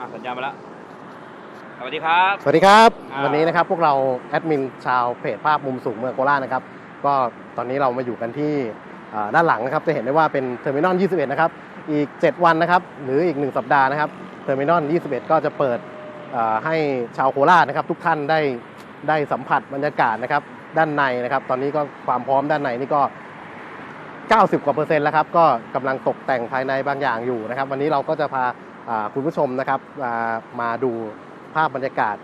อะสัญญาณมาแล้วสวัสดีครับ สวัสดีครับ อ่า วันนี้นะครับพวกเราแอดมินชาวเพจภาพมุมสูงเมืองโคราชนะครับ ก็ตอนนี้เรามาอยู่กันที่อ่าด้านหลังนะครับ จะเห็นได้ว่าเป็นเทอร์มินอล 21 นะครับ อีก 7 วันนะครับ หรืออีก 1 สัปดาห์นะครับ เทอร์มินอล 21 ก็จะเปิดอ่าให้ชาวโคราชนะครับ ทุกท่านได้ได้สัมผัสบรรยากาศนะครับ ด้านในนะครับ ตอนนี้ก็ความพร้อมด้านในนี่ก็ 90 กว่าเปอร์เซ็นต์แล้วครับ ก็กำลังตกแต่งภายในบางอย่างอยู่นะครับ วันนี้เราก็จะพาอ่า คุณผู้ชมนะครับมาดูภาพบรรยากาศ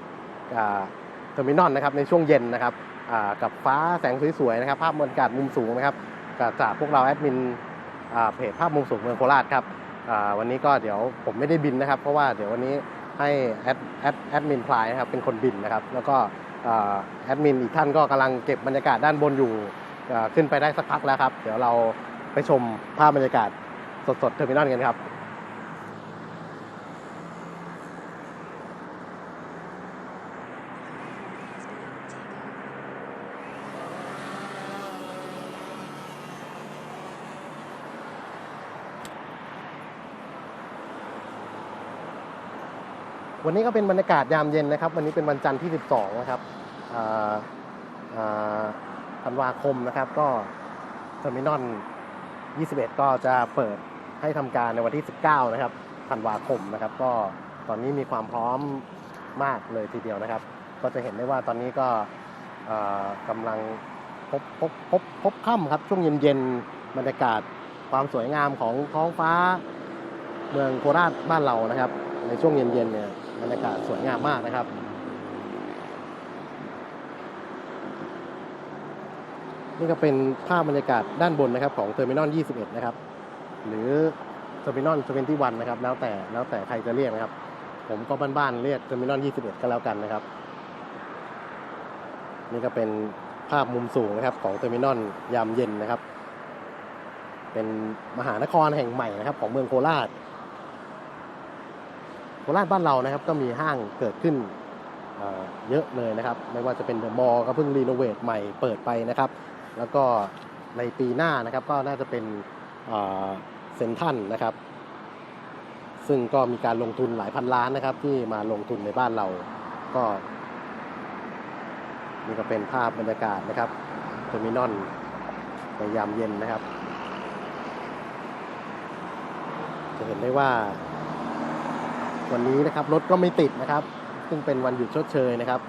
เทอร์มินอลนะครับในช่วงเย็นนะครับกับฟ้าแสงสวยๆนะครับ ภาพบรรยากาศมุมสูงนะครับจากพวกเราแอดมินเพจภาพมุมสูงเมืองโคราชครับวันนี้ก็เดี๋ยวผมไม่ได้บินนะครับ เพราะว่าเดี๋ยววันนี้ให้แอดแอดแอดมินพลายนะครับเป็นคนบินนะครับ แล้วก็แอดมินอีกท่านก็กำลังเก็บบรรยากาศด้านบนอยู่ขึ้นไปได้สักพักแล้วครับ เดี๋ยวเราไปชมภาพบรรยากาศสดๆเทอร์มินอลกันครับ วันนี้ก็เป็นบรรยากาศยามเย็นนะครับ วันนี้เป็นวันจันทร์ที่ 12 นะครับธันวาคมนะครับก็เทอร์มินอล 21 ก็จะเปิดให้ทำการในวันที่ 19 นะครับธันวาคมนะครับ ก็ตอนนี้มีความพร้อมมากเลยทีเดียวนะครับ ก็จะเห็นได้ว่าตอนนี้ก็กำลังพบพบพบพบค่ำครับช่วงเย็นๆบรรยากาศความสวยงามของท้องฟ้าเมืองโคราชบ้านเรานะครับ ในช่วงเย็นๆเนี่ย บรรยากาศสวยงามมากนะครับนี่ก็เป็นภาพบรรยากาศด้านบนนะครับของเทอร์มินอล 21 นะครับ หรือเทอร์มินอล 21 นะครับ แล้วแต่แล้วแต่ใครจะเรียกนะครับ ผมก็บ้านๆเรียกเทอร์มินอล 21 ก็แล้วกันนะครับ นี่ก็เป็นภาพมุมสูงนะครับของเทอร์มินอลยามเย็นนะครับ เป็นมหานครแห่งใหม่นะครับ ของเมืองโคราช คราชบ้านเรานะครับก็มีห้างเกิดขึ้นเเยอะเลยนะครับ ไม่ว่าจะเป็นเดอะมอลล์ก็เพิ่งรีโนเวทใหม่เปิดไปนะครับ แล้วก็ในปีหน้านะครับก็น่าจะเป็นเซนทันนะครับ ซึ่งก็มีการลงทุนหลายพันล้านนะครับ ที่มาลงทุนในบ้านเราก็นี่ก็เป็นภาพบรรยากาศนะครับเทอร์มินอลในยามเย็นนะครับ จะเห็นได้ว่า วันนี้นะครับรถก็ไม่ติดนะครับ ซึ่งเป็นวันหยุดชดเชยนะครับ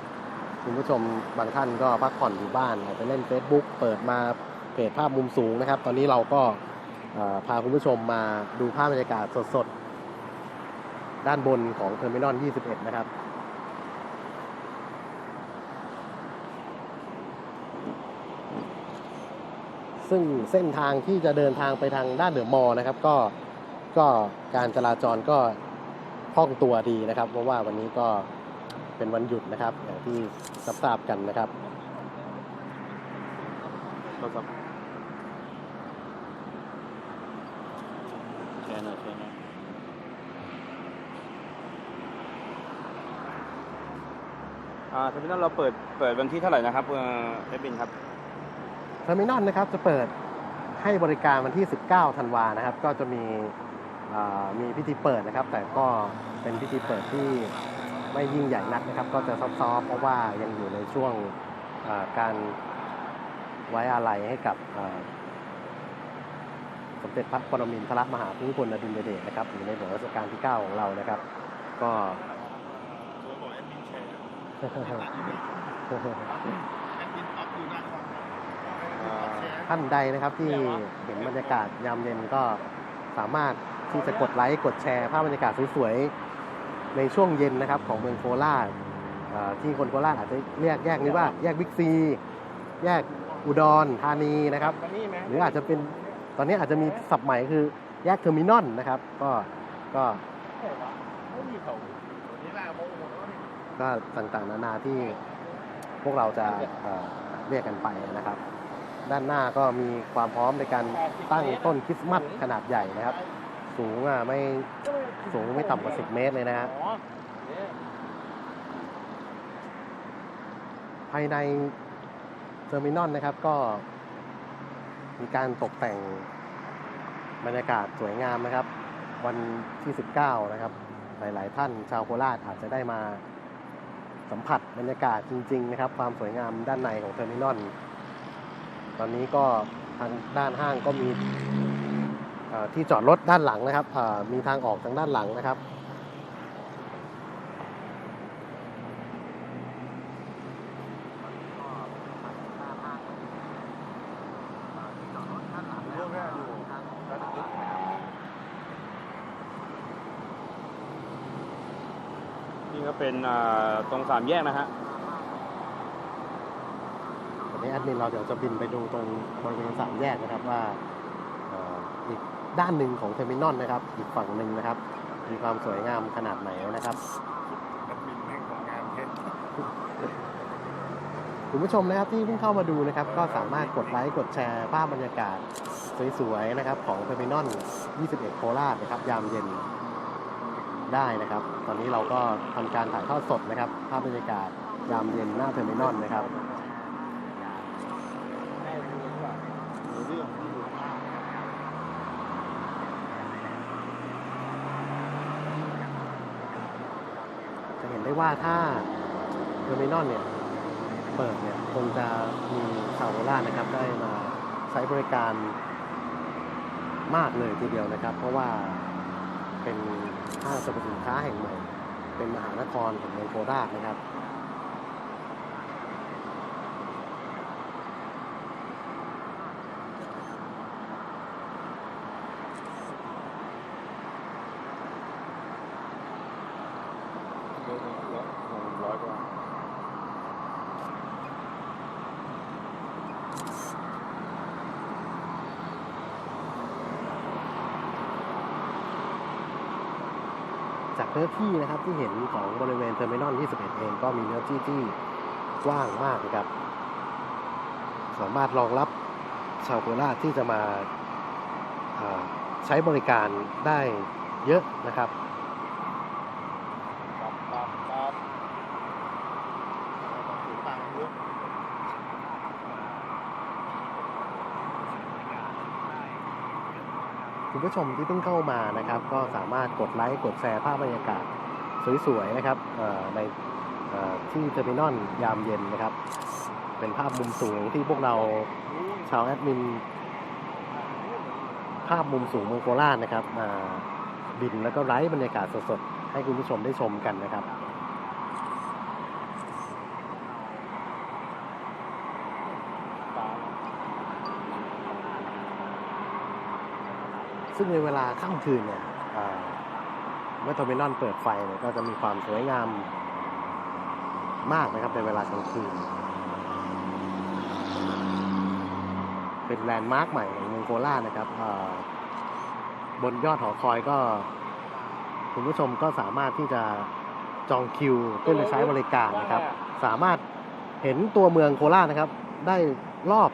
คุณผู้ชมบางท่านก็พักผ่อนอยู่บ้านอาจจะเล่น Facebook เปิดมาเพจภาพมุมสูงนะครับ ตอนนี้เราก็พาคุณผู้ชมมาดูภาพบรรยากาศสดๆ ด้านบนของเทอร์มินอล 21 นะครับซึ่งเส้นทางที่จะเดินทางไปทางด้านเดอมอลนะครับ ก็ก็การจราจรก็ คล่องตัวดีนะครับ เพราะว่าวันนี้ก็เป็นวันหยุดนะครับ อย่างที่ทราบๆกันนะครับโทรศัพท์แชร์หน่อยแชร์หน่อยอ่าเทอร์มินอลเราเปิดเปิดวันที่เท่าไหร่นะครับเอ่อเอฟบินครับ เทอร์มินอลนะครับจะเปิดให้บริการวันที่ 19 ธันวานะครับ ก็จะมีอ่า มีพิธีเปิดนะครับ แต่ก็เป็นพิธีเปิดที่ไม่ยิ่งใหญ่นักนะครับ ก็จะซอฟๆเพราะว่ายังอยู่ในช่วงอ่าการไว้อาลัยให้กับอ่าสมเด็จพระปรมินทรมหาภูมิพลอดุลยเดชนะครับอยู่ในหลวงรัชกาลที่ 9 ของเรานะครับ ก็ท่านใดนะครับที่เห็นบรรยากาศยามเย็นก็สามารถ ที่จะกดไลค์กดแชร์ภาพบรรยากาศสวยๆ ในช่วงเย็นนะครับของเมืองโคราชเอ่อที่คนโคราชอาจจะเรียกแยกนี้ว่าแยกบิ๊กซี แยกอุดรธานีนะครับ หรืออาจจะเป็นตอนนี้อาจจะมีศัพท์ใหม่คือแยกเทอร์มินอลนะครับ ก็ก็ก็ต่างๆ นานาที่พวกเราจะเอ่อเรียกกันไปนะครับ ด้านหน้าก็มีความพร้อมในการตั้งต้นคริสต์มาสขนาดใหญ่นะครับ สูงอะไม่สูงไม่ต่ำกว่า 10 เมตรเลยนะฮะภายในเทอร์มินอลนะครับก็ มีการตกแต่งบรรยากาศสวยงามนะครับ วันที่ 19 นะครับ หลาย ๆ ท่านชาวโคราชอาจจะได้มาสัมผัสบรรยากาศจริง ๆ นะครับ ความสวยงามด้านในของเทอร์มินอลตอนนี้ก็ทางด้านห้างก็มี ที่จอดรถด้านหลังนะครับเอ่อมีทางออกทางด้านหลังนะครับนี่ก็เป็นอ่าตรงสามแยกนะฮะตอนนี้แอดมินเราเดี๋ยวจะบินไปดูตรงบริเวณสามแยกนะครับว่าเอ่ออีก ด้านหนึ่งของเทอร์มินอลนะครับ อีกฝั่งหนึ่งนะครับ มีความสวยงามขนาดไหนนะครับคุณผู้ชมนะครับที่เพิ่งเข้ามาดูนะครับ ก็สามารถกดไลค์กดแชร์ภาพบรรยากาศสวยๆนะครับ ของเทอร์มินอล21 โคราชนะครับ ยามเย็นได้นะครับ ตอนนี้เราก็ทำการถ่ายทอดสดนะครับ ภาพบรรยากาศยามเย็นหน้าเทอร์มินอลนะครับ จะเห็นได้ว่า ถ้าเทอร์มินอลเนี่ยเปิดเนี่ยคงจะมีชาวโคราชนะครับได้มาใช้บริการมากเลยทีเดียวนะครับ เพราะว่าเป็นห้างสรรพสินค้าแห่งใหม่ เป็นมหานครของเมืองโคราชนะครับ ร้อยกว่า จาก เนื้อที่นะครับที่เห็นของบริเวณเทอร์มินอล21 เองก็มีเนื้อที่ที่กว้างมากนะครับ สามารถรองรับชาวโคราชที่จะมาาใช้บริการได้เยอะนะครับครับครับตังค์เยอะ คุณผู้ชมที่เพิ่งเข้ามานะครับ ก็สามารถกดไลค์กดแชร์ภาพบรรยากาศสวยๆนะครับในที่เทอร์มินอลยามเย็นนะครับ เป็นภาพมุมสูงที่พวกเราชาวแอดมิน ภาพมุมสูงเมืองโคราชนะครับมาบินแล้วก็ไลฟ์บรรยากาศสดๆให้คุณผู้ชมได้ชมกันนะครับ ซึ่งในเวลาค่ำคืนเนี่ยเมื่อเทอร์มินอลเปิดไฟเนี่ยก็จะมีความสวยงามมากนะครับในเวลากลางคืน เป็นแลนด์มาร์คใหม่ของเมืองโคราชนะครับบนยอดหอคอยก็ คุณผู้ชมก็สามารถที่จะจองคิวเพื่อจะใช้บริการนะครับ สามารถเห็นตัวเมืองโคราชนะครับ ได้รอบ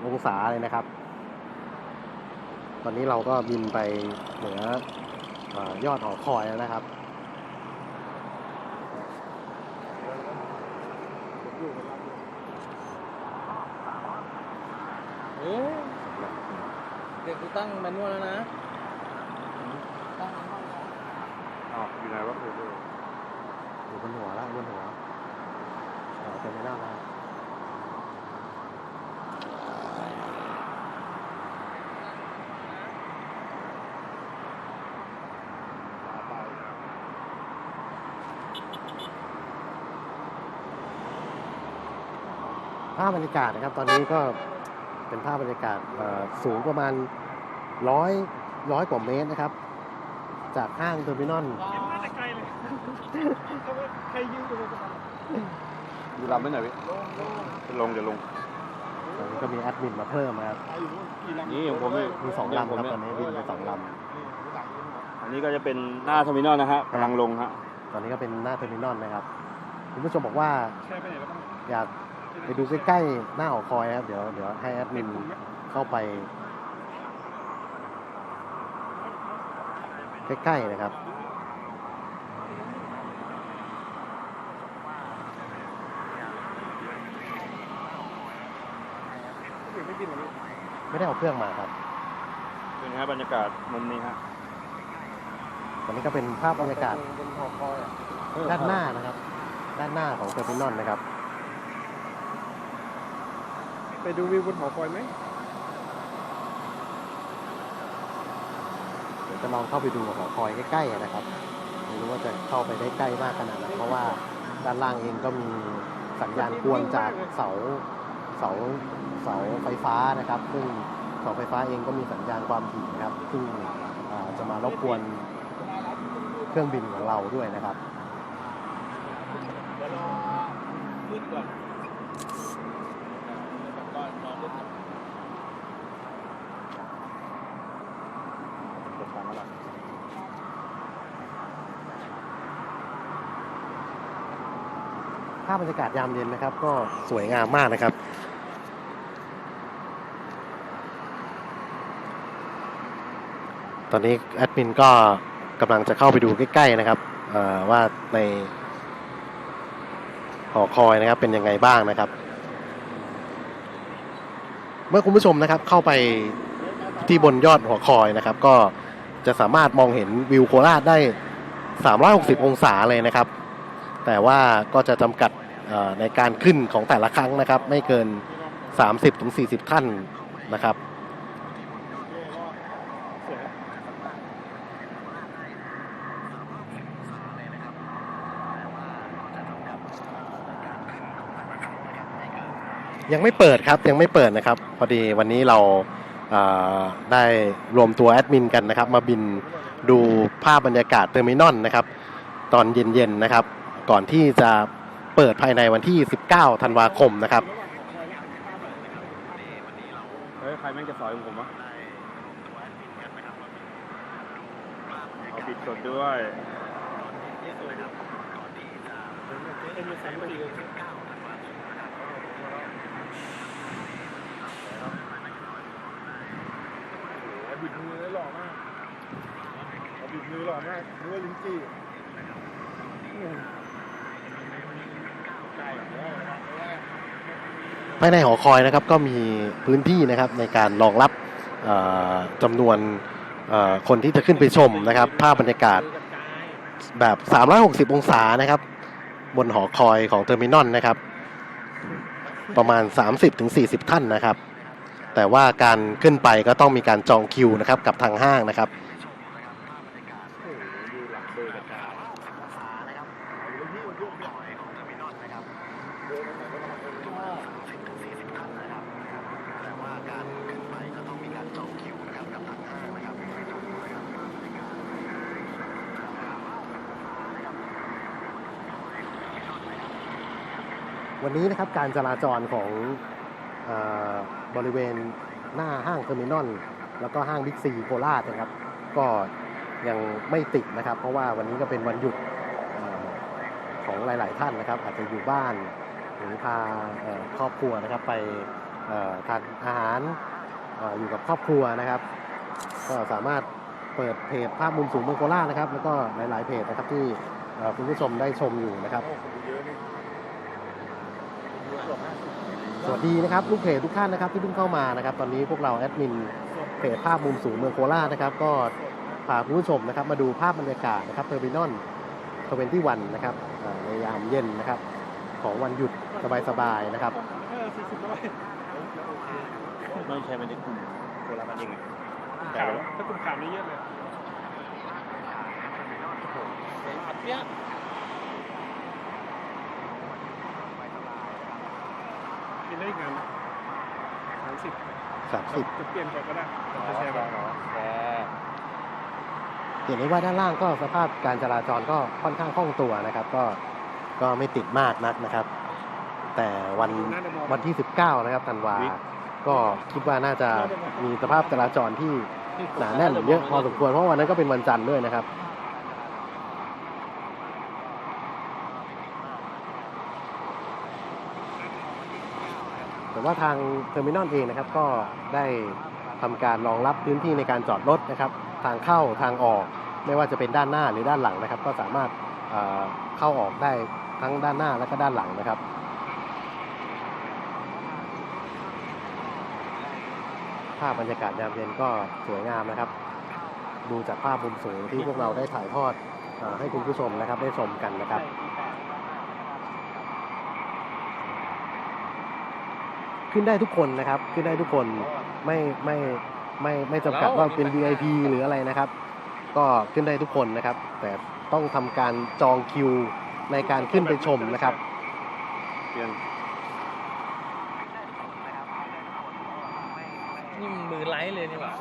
360 องศาเลยนะครับ ตอนนี้เราก็บินไปเหนือเอ่อยอดหอคอยแล้วนะครับเอ๊ะเด็กกูตั้งแมนนวลแล้วนะตั้งแมนนวลแล้วอ้าวอยู่ไหนวะเอออยู่บนหัวแล้วบนหัวเออเต็มไม่ได้แล้ว ภาพบรรยากาศนะครับ ตอนนี้ก็เป็นภาพบรรยากาศเอ่อสูงประมาณร้อยร้อยกว่าเมตรนะครับ จากห้างเทอร์มินอลมาแต่ไกลเลยเขาว่าใครยืนอยู่บนสะพานอยู่ลำไม่ไหนพี่จะลงจะลงตอนนี้ก็มีแอดมินมาเพิ่มนะครับนี่ของผมนี่มีสองลำครับตอนนี้บินไปสองลอันนี้ก็จะเป็นหน้าเทอร์มินอลนะฮะกำลังลงฮะำตอนนี้ก็เป็นหน้าเทอร์มินอลนะครับคุณผู้ชมบอกว่าแช่ไปไหนแล้วบ้างอยาก ไปดูใกล้ๆหน้าหอคอยครับ เดี๋ยวเดี๋ยวให้แอดมินเข้าไป ใกล้ๆนะครับไม่ได้เอาเครื่องมาครับเป็นไงฮะบรรยากาศมุมนี้ฮะตอันนี้ก็เป็นภาพบรรยากาศด้านหน้านะครับ ด้านหน้าของเทอร์มินอลนะครับ ไปดูวิวบนหอคอยไหมเดี๋ยวจะลองเข้าไปดูหอคอยใกล้ๆนะครับไม่รู้ว่าจะเข้าไปได้ใกล้มากขนาดไหนเพราะว่าด้านล่างเองก็มีสัญญาณกวนจากเสาเสาเสาไฟฟ้านะครับ ซึ่งเสาไฟฟ้าเองก็มีสัญญาณความถี่นะครับ ซึ่งอ่าจะมารบกวนเครื่องบินของเราด้วยนะครับเดี๋ยวรอมืดก่อนก่อนรอมืดก่อน ล่ะภาพบรรยากาศยามเย็นนะครับ ก็สวยงามมากนะครับตอนนี้แอดมินก็กำลังจะเข้าไปดูใกล้ๆนะครับว่าในหอคอยนะครับเป็นยังไงบ้างนะครับ เมื่อคุณผู้ชมนะครับเข้าไปที่บนยอดหอคอยนะครับ ก็ จะสามารถมองเห็นวิวโคราชได้ 360 องศาเลยนะครับ แต่ว่าก็จะจำกัดในการขึ้นของแต่ละครั้งนะครับ ไม่เกิน 30-40 ท่านนะครับยังไม่เปิดครับยังไม่เปิดนะครับ พอดีวันนี้เรา ได้รวมตัวแอดมินกันนะครับ มาบินดูภาพบรรยากาศเทอร์มินอลนะครับ ตอนเย็นๆนะครับ ก่อนที่จะเปิดภายในวันที่ 19 ธันวาคมนะครับเฮ้ยใครแม่งจะสอยผมวะเอาปิดกดด้วย บิดมือหล่อมาก บิดมือหล่อมากนึกว่าลิ้นจี้ภายในหอคอยนะครับก็มีพื้นที่นะครับในการรองรับจำนวนคนที่จะขึ้นไปชมนะครับ ภาพบรรยากาศแบบ 360 องศานะครับ บนหอคอยของเทอร์มินอลนะครับ ประมาณ 30-40 ท่านนะครับ แต่ว่าการขึ้นไปก็ต้องมีการจองคิวนะครับกับทางห้างนะครับ วั นนี้นะครับการจราจรของอบริเวณหน้าห้างเทอร์มินอลแล้วก็ห้างบิ๊กซีโคราชนะครับ ก็ยังไม่ติดนะครับ เพราะว่าวันนี้ก็เป็นวันหยุดอของหลาย ๆ ท่านนะครับ อาจจะอยู่บ้านหรือพาครอบครัวนะครับไปทานอาหารออยู่กับครอบครัวนะครับ ก็สามารถเปิดเพจภาพมุมสูงเมืองโคราชนะครับ แล้วก็หลาย ๆ เพจนะครับที่คุณผู้ชมได้ชมอยู่นะครับ สวัสดีนะครับลูกเพจทุกท่านนะครับที่เพิ่งเข้ามานะครับตอนนี้พวกเราแอดมินเพจภาพมุมสูงเมืองโคราชนะครับก็พาคุณผู้ชมนะครับมาดูภาพบรรยากาศนะครับเทอร์มินอลทเวนตี้วันนะครับอ่าในยามเย็นนะครับของวันหยุดสบายๆนะครับไม่ใช่เป็นในกลุ่มโคราชกันเองไงข่าวถ้ากลุ่มข่าวนี้เยอะเลยอัดเนี้ย มีได้อีกงานไหมสามสิบ30จะเปลี่ยนก่อนก็ได้จะแชร์บ้างแชร์เห็นได้ว่าด้านล่างก็สภาพการจราจรก็ค่อนข้างคล่องตัวนะครับ ก็ก็ไม่ติดมากนักนะครับ แต่วันวันที่ 19 นะครับธันวา ก็คิดว่าน่าจะมีสภาพจราจรที่หนาแน่นเยอะพอสมควรเพราะวันนั้นก็เป็นวันจันทร์ด้วยนะครับ แต่ว่าทางเทอร์มินอลเองนะครับก็ได้ทำการรองรับพื้นที่ในการจอดรถนะครับ ทางเข้าทางออก ไม่ว่าจะเป็นด้านหน้าหรือด้านหลังนะครับ ก็สามารถเข้าออกได้ทั้งด้านหน้าและก็ด้านหลังนะครับภาพบรรยากาศยามเย็นก็สวยงามนะครับ ดูจากภาพมุมสูงที่พวกเราได้ถ่ายทอดอให้คุณผู้ชมนะครับได้ชมกันนะครับ ขึ้นได้ทุกคนนะครับ ขึ้นได้ทุกคนไม่ไม่ไม่ไม่จำกัดว่าเป็น VIP หรืออะไรนะครับ ก็ขึ้นได้ทุกคนนะครับ แต่ต้องทำการจองคิวในการขึ้นไปชมนะครับเปลี่ยนนี่มันมือไลท์เลยนี่หว่า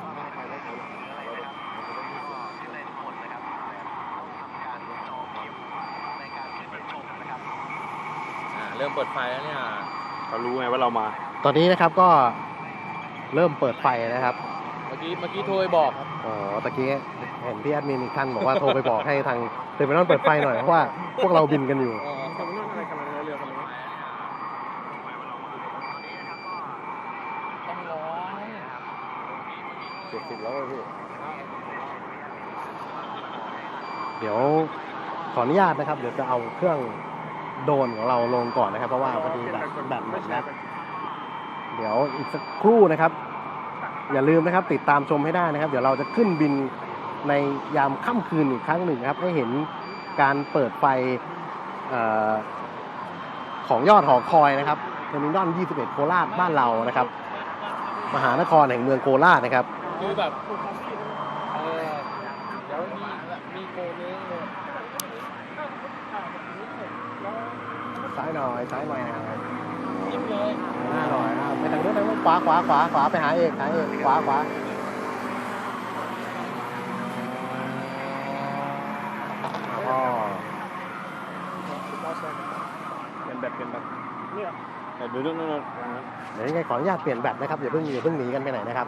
อ่าเริ่มเปิดไฟแล้วเนี่ยเขารู้ไงว่าเรามา ตอนนี้นะครับก็เริ่มเปิดไฟนะครับเมื่อกี้เมื่อกี้โทรไปบอกครับอ๋อตะกี้เห็นพี่แอดมินอีกท่านบอกว่าโทรไปบอกให้ทางเทอร์มินอลเปิดไฟหน่อยเพราะว่าพวกเราบินกันอยู่ อ๋อทำนู่นอะไรกันเลยเรือกันเลยต้องร้อนเจ็ดสิบแล้วพี่ เดี๋ยวขออนุญาตนะครับ เดี๋ยวจะเอาเครื่องโดรนของเราลงก่อนนะครับ เพราะว่าพอดีแบตแบตหมดแล้ว เดี๋ยวอีกสักครู่นะครับ อย่าลืมนะครับติดตามชมให้ได้นะครับ เดี๋ยวเราจะขึ้นบินในยามค่ำคืนอีกครั้งหนึ่งนะครับ ให้เห็นการเปิดไฟเออของยอดหอคอยนะครับเทอร์มินอล21 โคราชบ้านเรานะครับ มหานครแห่งเมืองโคราชนะครับคือแบบเออเดี๋ยวมีมีโกนึงเลยซ้ายหน่อยซ้ายหน่อยนะครับ ยิ้มเลยหน้าอร่อยครับไปทางนู้นทางนู้นขวาขวาขวาขวาไปหาเอกหาเอกขวาขวาอ๋อเป็นแบบเป็นแบบเนี่ยแต่ดูนู่นนู่นนู่นเดี๋ยวยังไงขออนุญาตเปลี่ยนแบตนะครับอย่าเพิ่งอย่าเพิ่งหนีกันไปไหนนะครับ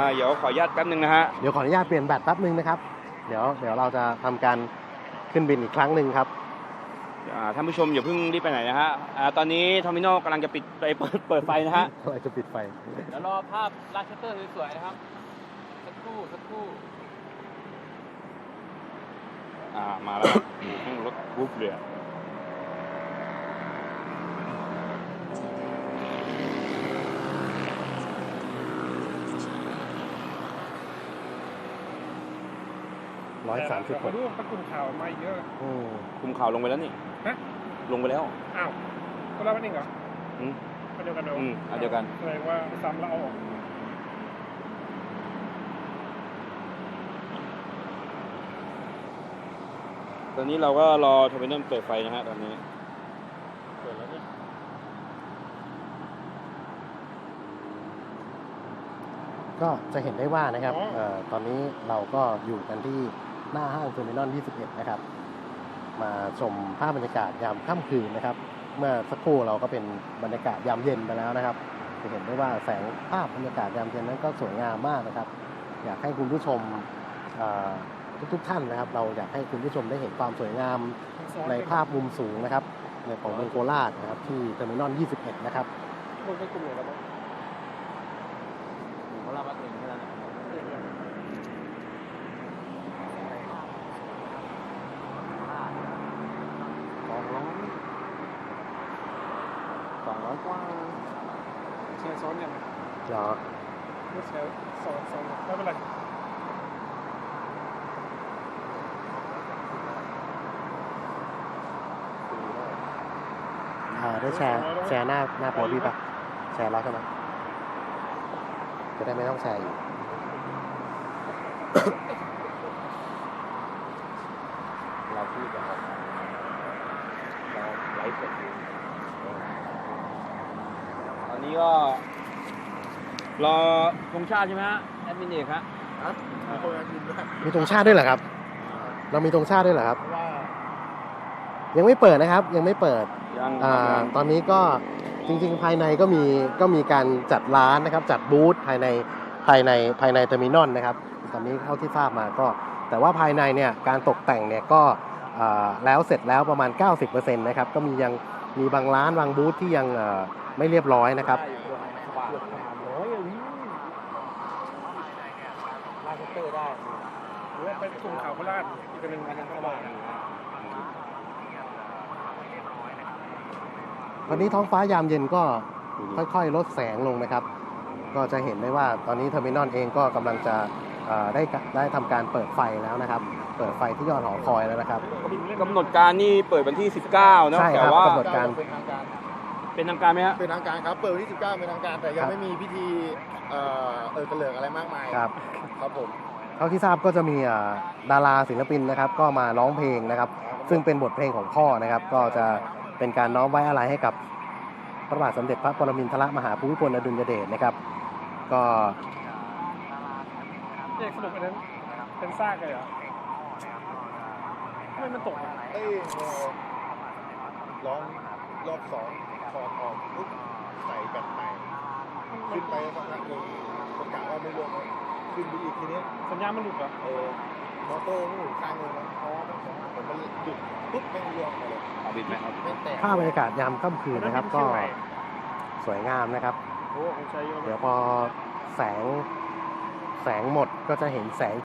อ่าเดี๋ยวขออนุญาตแป๊บนึงนะฮะ เดี๋ยวขออนุญาตเปลี่ยนแบตแป๊บนึงนะครับ เดี๋ยวเดี๋ยวเราจะทำการขึ้นบินอีกครั้งหนึ่งครับ อ่าท่านผู้ชมอย่าเพิ่งรีบไปไหนนะฮะอ่าตอนนี้ทอมิโนกำลังจะปิดไปเปิดเปิดไฟนะฮะอะไรจะปิดไฟ เดี๋ยวรอภาพลาดชัตเตอร์สวยๆนะครับ สักครู่สักครู่ อ่ามาแล้วครับอืมรถวูฟเรือ ร้อยสามสิบหมากดูประกุ่มข่าวมาเยอะอืมคุมข่าวลงไปแล้วนี่ฮะลงไปแล้ว อ้าวก็รับมันเองเหรออืมอันเดียวกันเดียวอืมอันเดียวกันแสดงว่าซ้ำแล้วเอาออกตอนนี้เราก็รอทอมิโนเปิดไฟนะฮะตอนนี้ เปิดแล้วเนี่ยก็จะเห็นได้ว่านะครับเอ่อตอนนี้เราก็อยู่กันที่ หน้าห้างเทอร์มินอล21 นะครับ มาชมภาพบรรยากาศยามค่ำคืนนะครับ เมื่อสักครู่เราก็เป็นบรรยากาศยามเย็นไปแล้วนะครับ จะเห็นได้ว่าแสงภาพบรรยากาศยามเย็นนั้นก็สวยงามมากนะครับ อยากให้คุณผู้ชมเอ่อทุกท่านนะครับ เราอยากให้คุณผู้ชมได้เห็นความสวยงามในภาพมุมสูงนะครับในของเมืองโคราชนะครับที่เทอร์มินอล21 นะครับมันเป็นกลุ่มไหนกับาง เขาเล่ามาถึงแค่นั้นนะ สองร้อยสองร้อยกว่า แชร์ซ้อนยัง เหรอ ไม่แชร์ซ้อนซ้อนไม่เป็นไร อ่า ได้แชร์แชร์หน้าหน้าโพสต์พี่ปะแชร์แล้วใช่ไหมจะได้ไม่ต้องแชร์อีกเราพูดกันครับเราไลฟ์สดอยู่ตอนนี้ก็ รอธงชาติใช่ไหมฮะแอดมินเอกฮะมีธงชาติด้วยเหรอครับ เรามีธงชาติด้วยเหรอครับเพราะว่า ยังไม่เปิดนะครับ ยังไม่เปิดยังอ่าตอนนี้ก็จริงๆ ภายในก็มีก็มีการจัดร้านนะครับ จัดบูธภายในภายในภายในเทอร์มินอลนะครับ ตอนนี้เท่าที่ทราบมาก็ แต่ว่าภายในเนี่ยการตกแต่งเนี่ยก็อ่าแล้วเสร็จแล้วประมาณ 90%นะครับก็มียังมีบางร้านบางบูธที่ยังเอ่อไม่เรียบร้อยนะครับร้อยอะวิลาดชัตเตอร์ได้หรือว่าเป็นกลุ่มข่าวโคราชอีกอันหนึ่งอันหนึงเข้า มาตอนนี้ท้องฟ้ายามเย็นก็ค่อยๆ ลดแสงลงนะครับ ก็จะเห็นได้ว่าตอนนี้เทอร์มินอลเองก็กำลังจะเอ่อได้กะได้ทำการเปิดไฟแล้วนะครับ เปิดไฟที่ยอดหอคอยแล้วนะครับกำหนดการนี่เปิดวันที่ 19นะใช่แต่ครับว่ากำหนดการเป็นทางการเป็นทางการไหมฮะเป็นทางการครับ เปิดวันที่ 19 เป็นทางการ แต่ยัครังบไม่มีพิธีเอ่อเออกระเหลิกอะไรมากมายครับครับผมเท่าที่ทราบก็จะมีเอ่อดาราศิลปินนะครับ ก็มาร้องเพลงนะครับ ซึ่งเป็นบทเพลงของพ่อนะครับ ก็จะ เป็นการน้อมไว้อะไรให้กับพระบาทสมเด็จพระปรมินทรมหาภูมิพลอดุลยเดชนะครับ ก็เอกสรุปอันนั้นเป็นซากเลยเหรอทำไมมันตกอะเอ้ร้องรอบสองถอดออกปุ๊บใส่แบบใหม่ขึ้นไปสักพักหนึ่งประกาศว่าไม่รวมแล้วขึ้นไปอีกทีนี้สัญญาณมันหลุดเหรอเออ มอเตอร์มันหมุนข้างเลยนะเพราะว่าผมมันหยุดปุ๊บแม่งรวมเลยเอาบิดไหมครับไม่แตกภาพบรรยากาศยามค่ำคืนนะครับ ก็สวยงามนะครับ โอ้โหใช้เยอะมาก เดี๋ยวพอแสงแสงหมดก็จะเห็นแสง